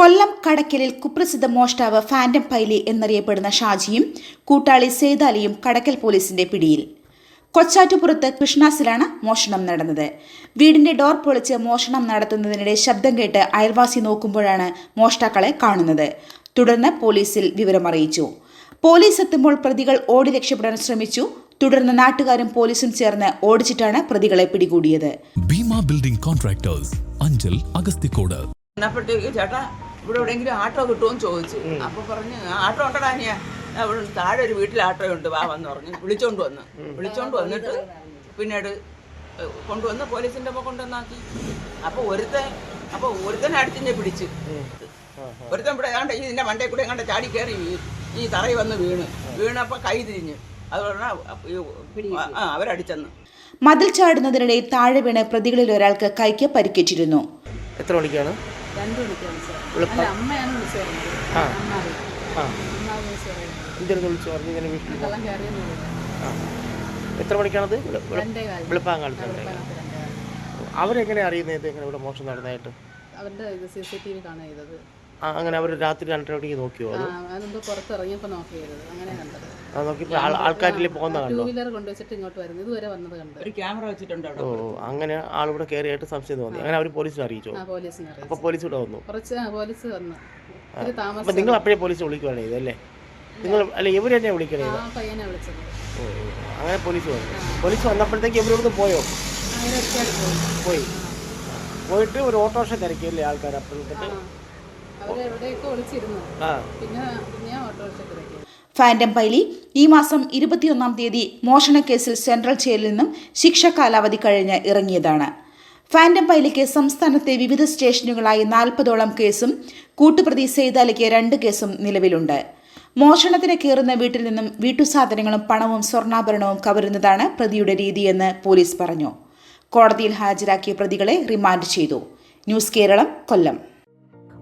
കൊല്ലം കടക്കലിൽ കുപ്രസിദ്ധ മോഷ്ടാവ് ഫാന്റം പൈലി എന്നറിയപ്പെടുന്ന ഷാജിയും കൂട്ടാളി സേതാലിയും കടക്കൽ പോലീസിന്റെ പിടിയിൽ. കൊച്ചാറ്റുപുറത്ത് കൃഷ്ണാസിലാണ് മോഷണം നടന്നത്. വീടിന്റെ ഡോർ പൊളിച്ച് മോഷണം നടത്തുന്നതിനിടെ ശബ്ദം കേട്ട് അയൽവാസി നോക്കുമ്പോഴാണ് മോഷ്ടാക്കളെ കാണുന്നത്. തുടർന്ന് പോലീസിൽ വിവരമറിയിച്ചു പോലീസ് എത്തുമ്പോൾ പ്രതികൾ ഓടി രക്ഷപ്പെടാൻ ശ്രമിച്ചു. തുടർന്ന് നാട്ടുകാരും പോലീസും ചേർന്ന് ഓടിച്ചിട്ടാണ് പ്രതികളെ പിടികൂടിയത്. Bhima building contractors Anchal Agasthikode. ചേട്ടാ? ഇവിടെ എവിടെയെങ്കിലും ആട്ടോ കിട്ടുമെന്ന് ചോദിച്ചു. അപ്പൊ പറഞ്ഞു "ആ, ആട്ടോ ഉണ്ടടാ ഞാൻ അവിടെ താഴെ ഒരു വീട്ടിൽ ആട്ടോ ഉണ്ട് വാ വന്ന് പറഞ്ഞു വിളിച്ചോണ്ട് വന്ന്. വിളിച്ചോണ്ട് വന്നിട്ട് പിന്നീട് കൊണ്ടുവന്ന് പോലീസിന്റെ ഒപ്പം കൊണ്ടുവന്നാക്കി അപ്പൊ ഒരുത്തൻ അപ്പൊ ഒരുത്തനെ അടിച്ചിഞ്ഞ് പിടിച്ച്. ഒരുത്തൻ ഇവിടെ ഏതാണ്ട് ഈ ഇതിന്റെ മണ്ടേ കൂടെ കണ്ട ചാടി കയറി ഈ തറയിൽ വന്ന് വീണ്. വീണപ്പോ കൈ തിരിഞ്ഞ്. അതുകൊണ്ട് ആ അവരടിച്ചെന്ന് മതിൽ ചാടുന്നതിനിടെ താഴെ വീണ് പ്രതികളിൽ ഒരാൾക്ക് കൈക്ക് പരിക്കേറ്റിരുന്നു. എത്ര മണിക്കാണ്? രണ്ടു മണിക്കാണ് അമ്മയാണ് വിളിച്ചു? പറഞ്ഞു ഇങ്ങനെ വീട്ടിൽ എത്ര മണിക്കാണത്? വെളുപ്പാങ്കാലത്ത് അവരെങ്ങനെ അറിയുന്നത് എങ്ങനെ ഇവിടെ മോഷണം നടന്നതായിട്ട്? അവരുടെ ഇത് സി സി ടി വി കാണുക ചെയ്തത് അങ്ങനെ അവർ രാത്രി രണ്ടര മണിക്ക് നോക്കിയോ അത്? പുറത്തിറങ്ങിയപ്പോൾ നോക്കി ചെയ്തത് അങ്ങനെ കണ്ടത്. ആൾക്കാരിൽ പോകുന്ന ടൂ കണ്ടോ? വീലർ കൊണ്ടുവച്ചിട്ട് ഇങ്ങോട്ട് വരുന്നു ഇതുവരെ വന്നത് കണ്ട്. ഒരു ക്യാമറ വെച്ചിട്ടുണ്ട് അവിടെ. ഓ അങ്ങനെ ആളിവിടെ കയറിയായിട്ട് സംശയം തോന്നി. അങ്ങനെ അവർ പോലീസിനെ അറിയിച്ചു? ആ പോലീസിനെ അപ്പോൾ അറിയിച്ചു. പോലീസ് ഇവിടെ വന്നു. കുറച്ച് ആ, പോലീസ് വന്നു. ഒരു അപ്പം താമസം നിങ്ങൾ അപ്പോഴേ പോലീസ് വിളിക്കുവാണ് ചെയ്തത് അല്ലേ? നിങ്ങൾ അല്ല ഇവർ തന്നെ വിളിക്കണേ ആ പയ്യനെ വിളിച്ചത്. ഓ ഓ. അങ്ങനെ പോലീസ് വന്നു. പോലീസ് വന്നപ്പോഴത്തേക്ക് ഇവരോട് പോയോ? അങ്ങനെ പോയി. പോയി. പോയിട്ട് ഒരു ഓട്ടോറിക്ഷ തിരക്കിയല്ലേ ആൾക്കാർ അപ്പോഴത്തേക്ക് അവരെവിടെയൊക്കെ ഒളിച്ചിരുന്നു. ആ. പിന്നെ പിന്നെ ഓട്ടോറിക്ഷ ഫാന്റം പൈലി ഈ മാസം ഇരുപത്തിയൊന്നാം തീയതി മോഷണക്കേസിൽ സെൻട്രൽ ജയിലിൽ നിന്നും ശിക്ഷ കാലാവധി കഴിഞ്ഞ് ഇറങ്ങിയതാണ്. ഫാൻഡം പൈലിക്ക് സംസ്ഥാനത്തെ വിവിധ സ്റ്റേഷനുകളായി നാൽപ്പതോളം കേസും കൂട്ടുപ്രതി സെയ്താലിക്ക് രണ്ട് കേസും നിലവിലുണ്ട്. മോഷണത്തിന് കയറുന്ന വീട്ടിൽ നിന്നും വീട്ടുസാധനങ്ങളും പണവും സ്വർണാഭരണവും കവരുന്നതാണ് പ്രതിയുടെ രീതിയെന്ന് പോലീസ് പറഞ്ഞു. കോടതിയിൽ ഹാജരാക്കിയ പ്രതികളെ റിമാൻഡ് ചെയ്തു. ന്യൂസ് കേരളം കൊല്ലം.